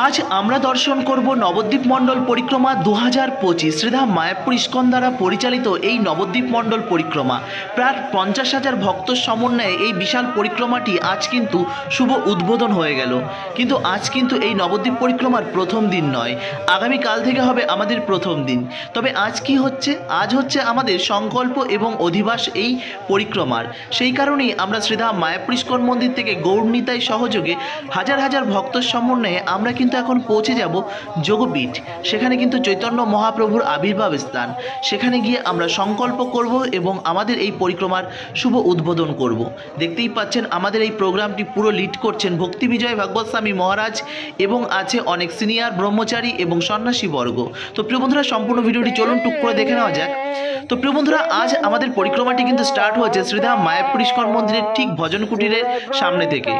আজ আমরা দর্শন করব নবদ্বীপ মণ্ডল পরিক্রমা দু হাজার পঁচিশ। শ্রীধাম মায়াপুর ইস্কন দ্বারা পরিচালিত এই নবদ্বীপ মণ্ডল পরিক্রমা। প্রায় পঞ্চাশ হাজার ভক্ত সমন্বয়ে এই বিশাল পরিক্রমাটি আজ কিন্তু শুভ উদ্বোধন হয়ে গেল। কিন্তু আজ কিন্তু এই নবদ্বীপ পরিক্রমার প্রথম দিন নয়। আগামীকাল থেকে হবে আমাদের প্রথম দিন। তবে আজ কি হচ্ছে? আজ হচ্ছে আমাদের সংকল্প এবং অধিবাস এই পরিক্রমার। সেই কারণেই আমরা শ্রীধাম মায়াপুর ইস্কন মন্দির থেকে গৌরনীতাই সহযোগে হাজার হাজার ভক্ত সমন্বয়ে আমরা কিন্তু এখন পৌঁছে যাব যোগপীঠ। সেখানে কিন্তু চৈতন্য মহাপ্রভুর আবির্ভাব স্থান। সেখানে গিয়ে আমরা সংকল্প করব এবং আমাদের এই পরিক্রমার শুভ উদ্বোধন করব। দেখতেই পাচ্ছেন, আমাদের এই প্রোগ্রামটি পুরো লিড করছেন ভক্তি বিজয় ভাগবত স্বামী মহারাজ এবং আছে অনেক সিনিয়র ব্রহ্মচারী এবং সন্ন্যাসী বর্গ তো প্রিয় বন্ধুরা, সম্পূর্ণ ভিডিওটি চলুন টুক করে দেখে নেওয়া যাক। তো প্রিয় বন্ধুরা, আজ আমাদের পরিক্রমাটি কিন্তু স্টার্ট হয়েছে শ্রীধাম মায়াপুর ইস্কন মন্দিরের ঠিক ভজন কুটিরের সামনে থেকে।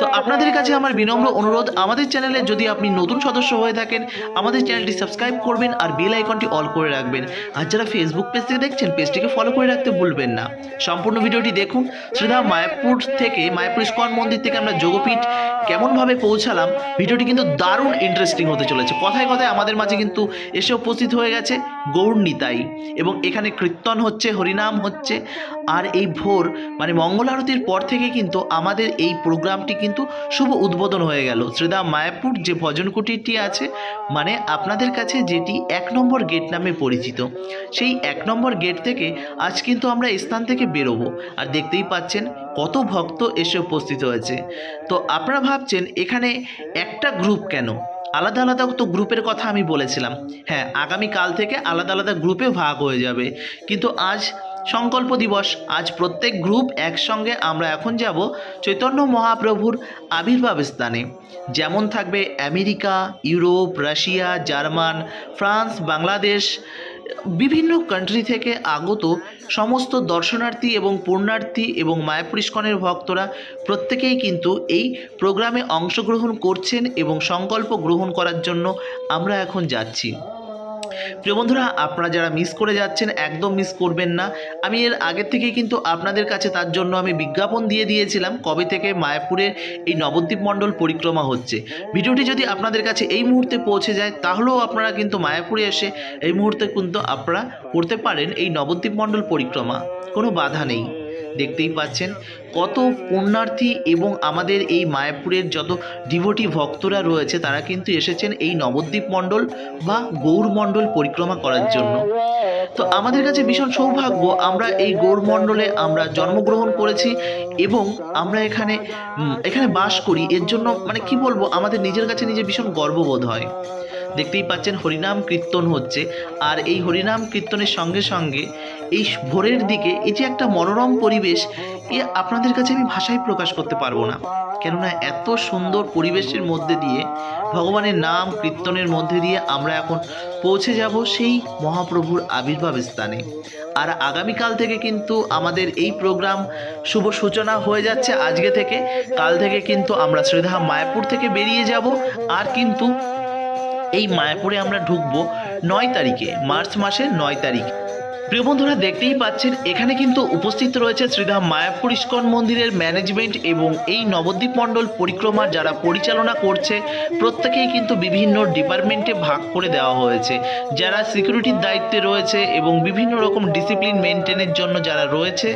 তো আপনাদের কাছে আমার বিনম্র অনুরোধ, আমাদের চ্যানেলে যদি আপনি নতুন সদস্য হয়ে থাকেন, আমাদের চ্যানেলটি সাবস্ক্রাইব করবেন আর বেল আইকনটি অল করে রাখবেন। আর যারা ফেসবুক পেজ থেকে দেখছেন পেজটিকে ফলো করে রাখতে ভুলবেন না। সম্পূর্ণ ভিডিওটি দেখুন। শ্রীধাম মায়াপুর থেকে, মায়াপুর ইস্কন মন্দির থেকে আমরা যোগপীঠ কেমনভাবে পৌঁছালাম, ভিডিওটি কিন্তু দারুণ ইন্টারেস্টিং হতে চলেছে। কথায় কথায় আমাদের মাঝে কিন্তু এসে উপস্থিত হয়ে গেছে গৌর নিতাই। এবং এখানে কীর্তন হচ্ছে, হরিনাম হচ্ছে, আর এই ভোর মানে মঙ্গল আরতির পর থেকে কিন্তু আমাদের এই প্রোগ্রামটি কিন্তু শুভ উদ্বোধন হয়ে গেল। শ্রীধাম মায়াপুর যে ভজন কুটিরটি আছে মানে আপনাদের কাছে যেটি এক নম্বর গেট নামে পরিচিত। সেই এক নম্বর গেট থেকে আজ কিন্তু আমরা স্থান থেকে বেরোবো। আর দেখতেই পাচ্ছেন কত ভক্ত এসে উপস্থিত হয়েছে। তো আপনারা ভাবছেন, এখানে একটা গ্রুপ কেন? আলাদা আলাদা তো গ্রুপের কথা আমি বলেছিলাম। হ্যাঁ আগামী কাল থেকে আলাদা আলাদা গ্রুপে ভাগ হয়ে যাবে। কিন্তু আজ সংকল্প দিবস। আজ প্রত্যেক গ্রুপ একসঙ্গে আমরা এখন যাব চৈতন্য মহাপ্রভুর আবির্ভাব স্থানে। যেমন থাকবে America, Europe, Russia, German, France, Bangladesh বিভিন্ন কান্ট্রি থেকে আগত সমস্ত দর্শনার্থী এবং পুণ্যার্থী এবং মায়াপুর ইস্কনের ভক্তরা প্রত্যেকেই কিন্তু এই প্রোগ্রামে অংশগ্রহণ করছেন এবং সংকল্প গ্রহণ করার জন্য আমরা এখন যাচ্ছি। প্রিয় বন্ধুরা, আপনারা যারা মিস করে যাচ্ছেন, একদম মিস করবেন না। আমি এর আগের থেকে কিন্তু আপনাদের কাছে তার জন্য আমি বিজ্ঞাপন দিয়ে দিয়েছিলাম, কবে থেকে মায়াপুরের এই নবদ্বীপ মণ্ডল পরিক্রমা হচ্ছে। ভিডিওটি যদি আপনাদের কাছে এই মুহূর্তে পৌঁছে যায়, তাহলেও আপনারা কিন্তু মায়াপুরে এসে এই মুহূর্তে কিন্তু আপনারা করতে পারেন এই নবদ্বীপ মণ্ডল পরিক্রমা। কোনো বাধা নেই। দেখতেই পাচ্ছেন কত পুণ্যার্থী এবং আমাদের এই মায়াপুরের যত ডিভোটি ভক্তরা রয়েছে, তারা কিন্তু এসেছেন এই নবদ্বীপ মণ্ডল বা গৌর মণ্ডল পরিক্রমা করার জন্য। তো আমাদের কাছে ভীষণ সৌভাগ্য, আমরা এই গৌর মণ্ডলে আমরা জন্মগ্রহণ করেছি এবং আমরা এখানে এখানে বাস করি। এর জন্য মানে কি বলব, আমাদের নিজের কাছে নিজে ভীষণ গর্ববোধ হয়। দেখতেই পাচ্ছেন হরিনাম কীর্তন হচ্ছে। আর এই হরিনাম কীর্তনের সঙ্গে সঙ্গে এই ভোরের দিকে এই যে একটা মনোরম পরিবেশ, এ আপনাদের কাছে আমি ভাষায় প্রকাশ করতে পারব না। কেননা এত সুন্দর পরিবেশের মধ্যে দিয়ে, ভগবানের নাম কীর্তনের মধ্যে দিয়ে আমরা এখন পৌঁছে যাব সেই মহাপ্রভুর আবির্ভাব স্থানে। আর আগামীকাল থেকে কিন্তু আমাদের এই প্রোগ্রাম শুভ সূচনা হয়ে যাচ্ছে আজকে থেকে। কাল থেকে কিন্তু আমরা শ্রীধাম মায়াপুর থেকে বেরিয়ে যাব। আর কিন্তু এই মায়াপুরে আমরা ঢুকবো নয় তারিখে মার্চ মাসের নয় তারিখ। প্রিয় বন্ধুরা, দেখতেই পাচ্ছেন, এখানে কিন্তু উপস্থিত রয়েছে শ্রীধাম মায়াপুর ইস্কন মন্দিরের ম্যানেজমেন্ট এবং এই নবদ্বীপ মণ্ডল পরিক্রমা যারা পরিচালনা করছে, প্রত্যেকেই কিন্তু বিভিন্ন ডিপার্টমেন্টে ভাগ করে দেওয়া হয়েছে। যারা সিকিউরিটির দায়িত্বে রয়েছে এবং বিভিন্ন রকম ডিসিপ্লিন মেনটেনের জন্য যারা রয়েছে,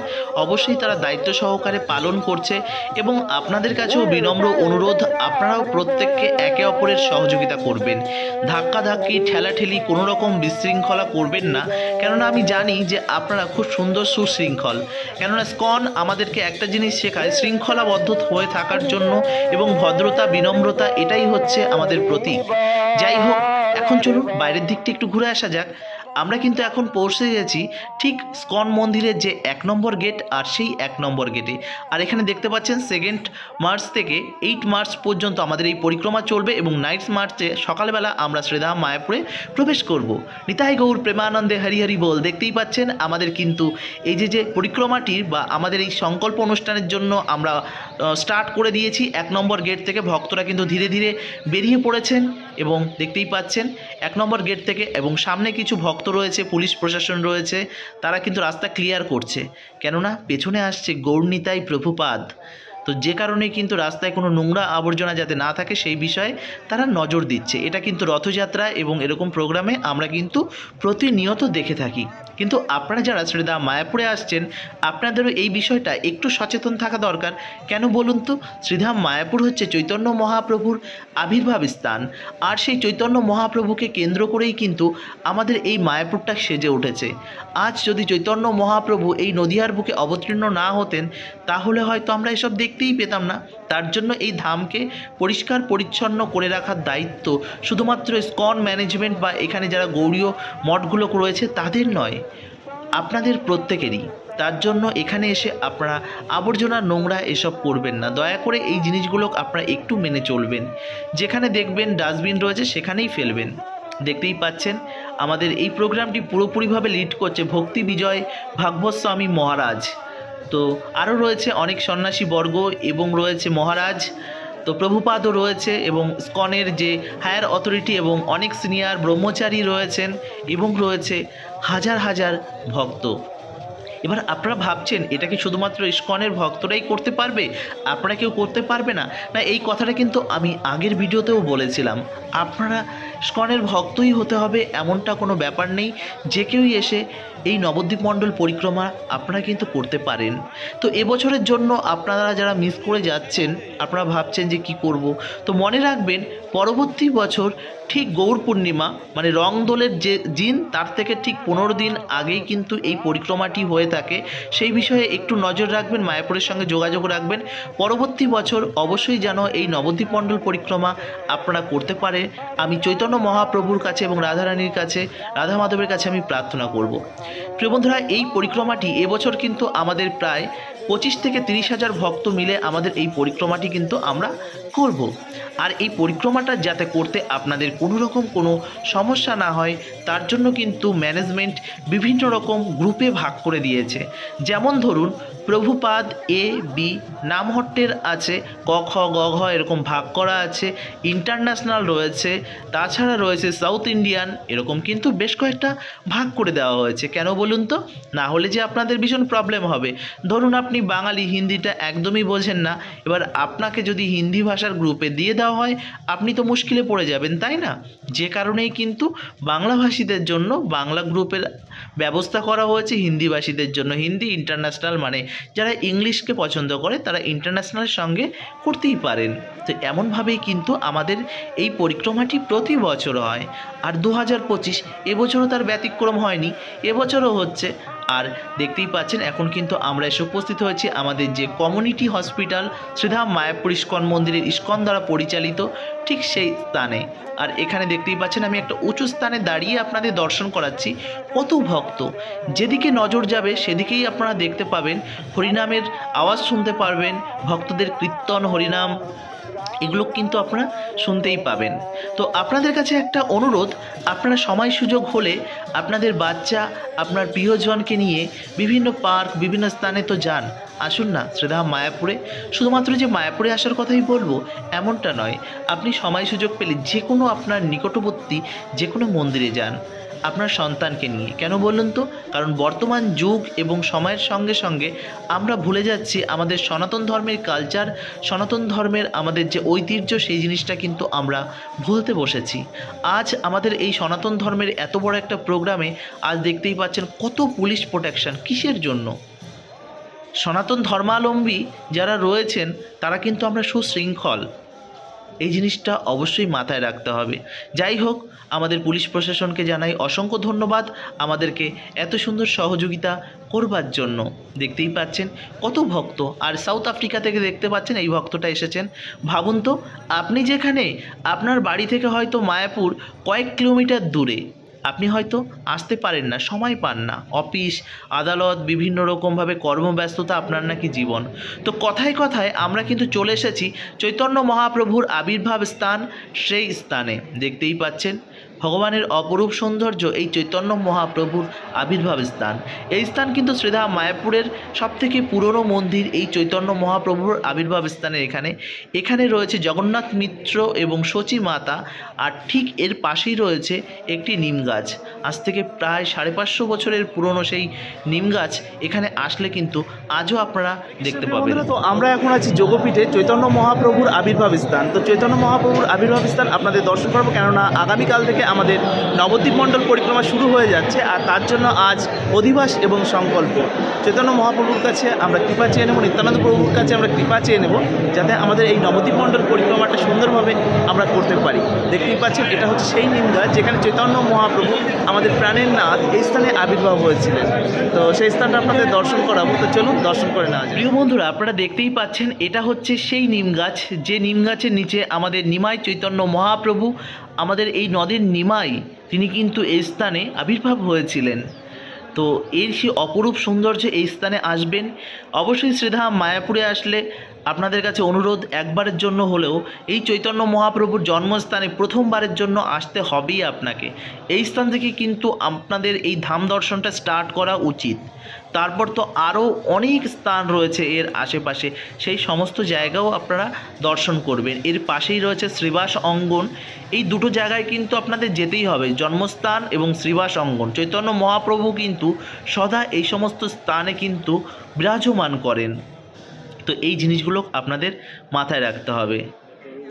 অবশ্যই তারা দায়িত্ব সহকারে পালন করছে এবং আপনাদের কাছেও বিনম্র অনুরোধ, আপনারাও প্রত্যেককে একে অপরের সহযোগিতা করবেন। ধাক্কাধাক্কি, ঠেলাঠেলি, কোনো রকম বিশৃঙ্খলা করবেন না। কেননা, আমি জানি যে আপনারা খুব সুন্দর সুশৃঙ্খল। কেননা স্কন আমাদেরকে একটা জিনিস শেখায়, শৃঙ্খলাবদ্ধ হয়ে থাকার জন্য এবং ভদ্রতা, বিনম্রতা, এটাই হচ্ছে আমাদের প্রতীক। যাই হোক, এখন চলুন বাইরের দিকটি একটু ঘুরে আসা যাক। আমরা কিন্তু এখন পৌঁছে গেছি ঠিক স্কন মন্দিরের যে এক নম্বর গেট আর সেই এক নম্বর গেটে। আর এখানে দেখতে পাচ্ছেন সেকেন্ড মার্চ থেকে এইট মার্চ পর্যন্ত আমাদের এই পরিক্রমা চলবে এবং নাইট মার্চে সকালবেলা আমরা শ্রীধাম মায়াপুরে প্রবেশ করব। নিতাই গৌর প্রেমানন্দে হরি হরি বল দেখতেই পাচ্ছেন আমাদের কিন্তু এই যে যে পরিক্রমাটির বা আমাদের এই সংকল্প অনুষ্ঠানের জন্য আমরা স্টার্ট করে দিয়েছি এক নম্বর গেট থেকে ভক্তরা কিন্তু ধীরে ধীরে বেরিয়ে পড়েছেন এবং দেখতেই পাচ্ছেন এক নম্বর গেট থেকে এবং সামনে কিছু ভক্ত রয়েছে পুলিশ প্রশাসন রয়েছে তারা কিন্তু রাস্তা ক্লিয়ার করছে। কেননা পেছনে আসছে গৌর্ণিতাই প্রভুপাদ। তো যে কারণে কিন্তু রাস্তায় কোনো নোংরা আবর্জনা যাতে না থাকে সেই বিষয়ে তারা নজর দিচ্ছে। এটা কিন্তু রথযাত্রা এবং এরকম প্রোগ্রামে আমরা কিন্তু প্রতিনিয়ত দেখে থাকি। কিন্তু আপনারা যারা শ্রীদা মায়াপুরে আসছেন, আপনাদেরও এই বিষয়টা একটু সচেতন থাকা দরকার। কেন বলুন তো? শ্রীধাম মায়াপুর হচ্ছে চৈতন্য মহাপ্রভুর আবির্ভাব স্থান। আর সেই চৈতন্য মহাপ্রভুকে কেন্দ্র করেই কিন্তু আমাদের এই মায়াপুরটা সেজে উঠেছে। আজ যদি চৈতন্য মহাপ্রভু এই নদীয়ার বুকে অবতীর্ণ না হতেন, তাহলে হয়তো আমরা এসব দেখতেই পেতাম না। তার জন্য এই ধামকে পরিষ্কার পরিচ্ছন্ন করে রাখার দায়িত্ব শুধুমাত্র স্কন ম্যানেজমেন্ট বা এখানে যারা গৌরীয় মঠগুলো রয়েছে তাদের নয়, আপনাদের প্রত্যেকেরই। তার জন্য এখানে এসে আপনারা আবর্জনা নোংরা এসব করবেন না। দয়া করে এই জিনিসগুলো আপনারা একটু মেনে চলবেন। যেখানে দেখবেন ডাস্টবিন রয়েছে সেখানেই ফেলবেন। দেখতেই পাচ্ছেন, আমাদের এই প্রোগ্রামটি পুরোপুরিভাবে লিড করছে ভক্তি বিজয় ভাগবত স্বামী মহারাজ। তো আরও রয়েছে অনেক সন্ন্যাসী বর্গ এবং রয়েছে মহারাজ। তো প্রভুপাদও রয়েছে এবং স্কনের যে হায়ার অথরিটি এবং অনেক সিনিয়র ব্রহ্মচারী রয়েছেন এবং রয়েছে হাজার হাজার ভক্ত। এবার আপনারা ভাবছেন, এটা কি শুধুমাত্র ইস্কনের ভক্তরাই করতে পারবে? আপনারা কেউ করতে পারবে না? না, এই কথাটা কিন্তু আমি আগের ভিডিওতেও বলেছিলাম। আপনারা ইস্কনের ভক্তই হতে হবে, এমনটা কোনো ব্যাপার নেই। যে কেউই এসে এই নবদ্বীপ মণ্ডল পরিক্রমা আপনারা কিন্তু করতে পারেন। তো এবছরের জন্য আপনারা যারা মিস করে যাচ্ছেন, আপনারা ভাবছেন যে কি করব? তো মনে রাখবেন পরবর্তী বছর ঠিক গৌর পূর্ণিমা মানে রং দোলের যে দিন তার থেকে ঠিক পনেরো দিন আগেই কিন্তু এই পরিক্রমাটি হয়ে থাকে। সেই বিষয়ে একটু নজর রাখবেন, মায়াপুরের সঙ্গে যোগাযোগ রাখবেন। পরবর্তী বছর অবশ্যই যেন এই নবদ্বীপ মণ্ডল পরিক্রমা আপনারা করতে পারে। আমি চৈতন্য মহাপ্রভুর কাছে এবং রাধারানীর কাছে, রাধা মাধবের কাছে আমি প্রার্থনা করব। প্রিয় বন্ধুরা, এই পরিক্রমাটি এবছর কিন্তু আমাদের প্রায় পঁচিশ থেকে তিরিশ হাজার ভক্ত মিলে আমাদের এই পরিক্রমাটি কিন্তু আমরা করব। আর এই পরিক্রমাটা যাতে করতে আপনাদের কোনো রকম কোনো সমস্যা না হয়, তার জন্য কিন্তু ম্যানেজমেন্ট বিভিন্ন রকম গ্রুপে ভাগ করে দিয়েছে। যেমন ধরুন, প্রভুপাদ এ, বি, নামহট্টের আছে, ক, খ, গ, ঘ এরকম ভাগ করা আছে ইন্টারন্যাশনাল রয়েছে, তাছাড়া রয়েছে সাউথ ইন্ডিয়ান এরকম কিন্তু বেশ কয়েকটা ভাগ করে দেওয়া হয়েছে। কেন বলুন তো? না হলে যে আপনাদের ভীষণ প্রবলেম হবে। ধরুন আপনি বাঙালি, হিন্দিটা একদমই বোঝেন না। এবার আপনাকে যদি হিন্দি ভাষার গ্রুপে দিয়ে দেওয়া হয়, আপনি তো মুশকিলে পড়ে যাবেন, তাই না? যে কারণেই কিন্তু বাংলাভাষীদের জন্য বাংলা গ্রুপের ব্যবস্থা করা হয়েছে হিন্দিভাষীদের জন্য। হিন্দি ইন্টারন্যাশনাল মানে যারা ইংলিশকে পছন্দ করে, তারা ইন্টারন্যাশনালের সঙ্গে করতেই পারেন। তো এমনভাবেই কিন্তু আমাদের এই পরিক্রমাটি প্রতি বছর হয়। আর দু হাজার পঁচিশ এবছরও তার ব্যতিক্রম হয়নি। এবছরও হচ্ছে আর দেখতেই পাচ্ছেন, এখন কিন্তু আমরা এসে উপস্থিত হয়েছি আমাদের যে community hospital Sridham Mayapur ISKCON মন্দিরের ইস্কন দ্বারা পরিচালিত, ঠিক সেই স্থানে। আর এখানে দেখতেই পাচ্ছেন, আমি একটা উঁচু স্থানে দাঁড়িয়ে আপনাদের দর্শন করাচ্ছি। কত ভক্ত! যেদিকে নজর যাবে, সেদিকেই আপনারা দেখতে পাবেন, হরিনামের আওয়াজ শুনতে পারবেন, ভক্তদের কীর্তন, হরিনাম এগুলো কিন্তু আপনারা শুনতেই পাবেন। তো আপনাদের কাছে একটা অনুরোধ, আপনারা সময় সুযোগ হলে আপনাদের বাচ্চা, আপনার প্রিয়জনকে নিয়ে বিভিন্ন পার্ক, বিভিন্ন স্থানে তো যান। আসুন না শ্রীধাম মায়াপুরে। শুধুমাত্র যে মায়াপুরে আসার কথাই বলব, এমনটা নয়। আপনি সময় সুযোগ পেলে যে কোনো আপনার নিকটবর্তী যে কোনো মন্দিরে যান, আপনার সন্তানকে নিয়ে। কেন বলুন তো? কারণ বর্তমান যুগ এবং সময়ের সঙ্গে সঙ্গে আমরা ভুলে যাচ্ছি আমাদের সনাতন ধর্মের কালচার সনাতন ধর্মের আমাদের যে ঐতিহ্য সেই জিনিসটা কিন্তু আমরা ভুলতে বসেছি। আজ আমাদের এই সনাতন ধর্মের এত বড় একটা প্রোগ্রামে আজ দেখতেই পাচ্ছেন কত পুলিশ প্রোটেকশন কিসের জন্য? সনাতন ধর্মাবলম্বী যারা রয়েছেন, তারা কিন্তু আমরা সুশৃঙ্খল। এই জিনিসটা অবশ্যই মাথায় রাখতে হবে। যাই হোক, আমাদের পুলিশ প্রশাসনকে জানাই অসংখ্য ধন্যবাদ। আমাদেরকে এত সুন্দর সহযোগিতা করবার জন্য। দেখতেই পাচ্ছেন, কত ভক্ত। আর সাউথ আফ্রিকা থেকে দেখতে পাচ্ছেন, এই ভক্তটা এসেছেন। ভাবুন তো, আপনি যেখানে, আপনার বাড়ি থেকে হয়তো মায়াপুর কয়েক কিলোমিটার দূরে। আপনি হয়তো আসতে পারেন না, সময় পান না। অফিস, আদালত, বিভিন্ন রকমভাবে কর্মব্যস্ততা আপনার নাকি জীবন। তো কথায় কথায় আমরা কিন্তু চলে এসেছি চৈতন্য মহাপ্রভুর আবির্ভাব স্থান, সেই স্থানে। দেখতেই পাচ্ছেন ভগবানের অপরূপ সৌন্দর্য এই চৈতন্য মহাপ্রভুর আবির্ভাব স্থান। এই স্থান কিন্তু শ্রীধাম মায়াপুরের সবথেকে পুরনো মন্দির এই চৈতন্য মহাপ্রভুর আবির্ভাব স্থানের এখানে। এখানে রয়েছে জগন্নাথ মিত্র এবং সচী মাতা আর ঠিক এর পাশেই রয়েছে একটি নিম গাছ। আজ থেকে প্রায় সাড়ে পাঁচশো বছরের পুরনো সেই নিম গাছ এখানে আসলে কিন্তু আজও আপনারা দেখতে পাবেন। তো আমরা এখন আছি যোগপীঠে চৈতন্য মহাপ্রভুর আবির্ভাব স্থান। তো চৈতন্য মহাপ্রভুর আবির্ভাব স্থান আপনাদের দর্শন করব কেননা আগামীকাল থেকে আমাদের নবদ্বীপ মণ্ডল পরিক্রমা শুরু হয়ে যাচ্ছে আর তার জন্য আজ অধিবাস এবং সংকল্প। চৈতন্য মহাপ্রভুর কাছে আমরা কৃপা চেয়ে নেব, নিত্যানন্দ প্রভুর কাছে আমরা কৃপা চেয়ে নেব, যাতে আমাদের এই নবদ্বীপ মণ্ডল পরিক্রমাটা সুন্দরভাবে আমরা করতে পারি। দেখতেই পাচ্ছেন, এটা হচ্ছে সেই গাছ যেখানে চৈতন্য মহাপ্রভু আমাদের প্রাণের নাথ এই স্থানে আবির্ভাব হয়েছিলেন। তো সেই স্থানটা আপনাদের দর্শন করাবো। তো চলুন দর্শন করে নেওয়া যায় প্রিয় বন্ধুরা, আপনারা দেখতেই পাচ্ছেন, এটা হচ্ছে সেই নিম গাছ। যে নিম গাছের নিচে আমাদের নিমাই চৈতন্য মহাপ্রভু আমাদের এই নদীর নিমাই, তিনি কিন্তু এই স্থানে আবির্ভাব হয়েছিলেন। তো এর সেই অপরূপ সৌন্দর্য এই স্থানে আসবেন। অবশ্যই শ্রীধাম মায়াপুরে আসলে আপনাদের কাছে অনুরোধ, একবারের জন্য হলেও এই চৈতন্য মহাপ্রভুর জন্মস্থানে প্রথমবারের জন্য আসতে হবেই আপনাকে। এই স্থান থেকে কিন্তু আপনাদের এই ধাম দর্শনটা স্টার্ট করা উচিত। তারপর তো আরও অনেক স্থান রয়েছে এর আশেপাশে। সেই সমস্ত জায়গাও আপনারা দর্শন করবেন। এর পাশেই রয়েছে শ্রীবাস অঙ্গন। এই দুটো জায়গায় কিন্তু আপনাদের যেতেই হবে, জন্মস্থান এবং শ্রীবাস অঙ্গন। চৈতন্য মহাপ্রভু কিন্তু সদা এই সমস্ত স্থানে কিন্তু বিরাজমান করেন। তো এই জিনিসগুলো আপনাদের মাথায় রাখতে হবে।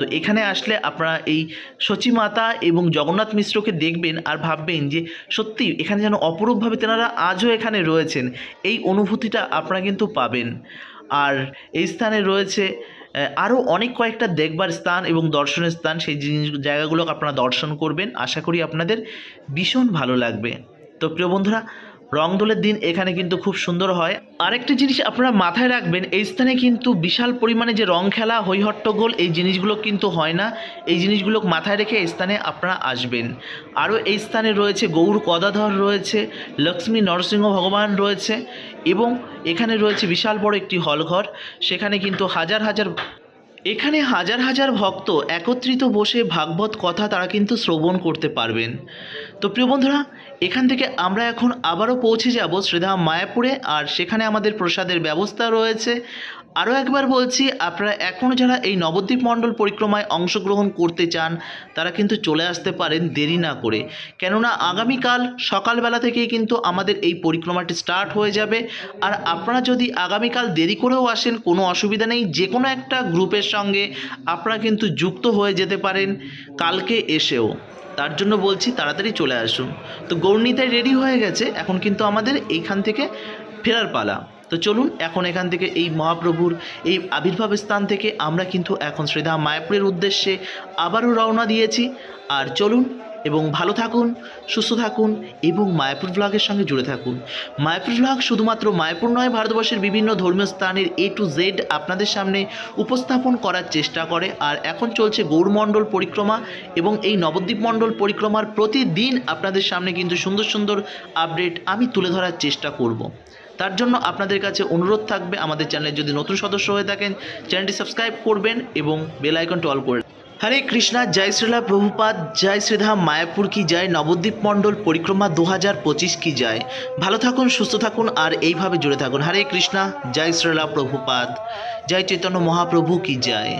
তো এখানে আসলে আপনারা এই সচী মাতা এবং জগন্নাথ মিশ্রকে দেখবেন আর ভাববেন যে সত্যি এখানে যেন অপরূপভাবে তেনারা আজও এখানে রয়েছেন। এই অনুভূতিটা আপনারা কিন্তু পাবেন। আর এই স্থানে রয়েছে আরও অনেক কয়েকটা দেখবার স্থান এবং দর্শনের স্থান। সেই জিনিস জায়গাগুলো আপনারা দর্শন করবেন। আশা করি আপনাদের ভীষণ ভালো লাগবে। তো প্রিয় বন্ধুরা রংদোলের দিন এখানে কিন্তু খুব সুন্দর হয়। আরেকটি জিনিস আপনারা মাথায় রাখবেন, এই স্থানে কিন্তু বিশাল পরিমাণে যে রং খেলা, হৈহট্টগোল, এই জিনিসগুলো কিন্তু হয় না। এই জিনিসগুলো মাথায় রেখে এই স্থানে আপনারা আসবেন। আরও এই স্থানে রয়েছে গৌর কদাধর রয়েছে, লক্ষ্মী নরসিংহ ভগবান রয়েছে এবং এখানে রয়েছে বিশাল বড় একটি হলঘর। সেখানে কিন্তু হাজার হাজার এখানে হাজার হাজার ভক্ত একত্রিত বসে ভাগবত কথা তারা কিন্তু শ্রবণ করতে পারবেন। তো প্রিয় বন্ধুরা, এখান থেকে আমরা এখন আবারও পৌঁছে যাব শ্রীধাম মায়াপুরে, আর সেখানে আমাদের প্রসাদের ব্যবস্থা রয়েছে। আরও একবার বলছি, আপনারা এখনও যারা এই নবদ্বীপ মণ্ডল পরিক্রমায় অংশগ্রহণ করতে চান, তারা কিন্তু চলে আসতে পারেন দেরি না করে। কেননা আগামীকাল সকালবেলা থেকেই কিন্তু আমাদের এই পরিক্রমাটি স্টার্ট হয়ে যাবে। আর আপনারা যদি আগামীকাল দেরি করেও আসেন, কোনো অসুবিধা নেই যে কোনো একটা গ্রুপের সঙ্গে আপনারা কিন্তু যুক্ত হয়ে যেতে পারেন কালকে এসেও। তার জন্য বলছি, তাড়াতাড়ি চলে আসুন। তো গৌরনীতায় রেডি হয়ে গেছে, এখন কিন্তু আমাদের এইখান থেকে ফেরার পালা। তো চলুন, এখন এখান থেকে এই মহাপ্রভুর এই আবির্ভাব স্থান থেকে আমরা কিন্তু এখন শ্রীধাম মায়াপুরের উদ্দেশ্যে আবারও রওনা দিয়েছি। আর চলুন এবং ভালো থাকুন, সুস্থ থাকুন এবং মায়াপুর ব্লগের সঙ্গে জুড়ে থাকুন। মায়াপুর ব্লগ শুধুমাত্র মায়াপুর নয়, ভারতবর্ষের বিভিন্ন ধর্মীয় স্থানের এ টু জেড আপনাদের সামনে উপস্থাপন করার চেষ্টা করে। আর এখন চলছে গৌরমণ্ডল পরিক্রমা এবং এই নবদ্বীপ মণ্ডল পরিক্রমার প্রতিদিন আপনাদের সামনে কিন্তু সুন্দর সুন্দর আপডেট আমি তুলে ধরার চেষ্টা করব। তার জন্য আপনাদের কাছে অনুরোধ থাকবে আমাদের চ্যানেলে যদি নতুন সদস্য হয়ে থাকেন, চ্যানেলটি সাবস্ক্রাইব করবেন এবং বেল আইকনটি অল করে হরে কৃষ্ণা, জয় শ্রীলা প্রভুপাদ, জয় শ্রীধাম মায়াপুর কি যায় নবদ্বীপ মণ্ডল পরিক্রমা দু হাজার পঁচিশ কি যায় ভালো থাকুন, সুস্থ থাকুন আর এইভাবে জুড়ে থাকুন। হরে কৃষ্ণা, জয় শ্রীলা প্রভুপাদ, জয় চৈতন্য মহাপ্রভু কি যায়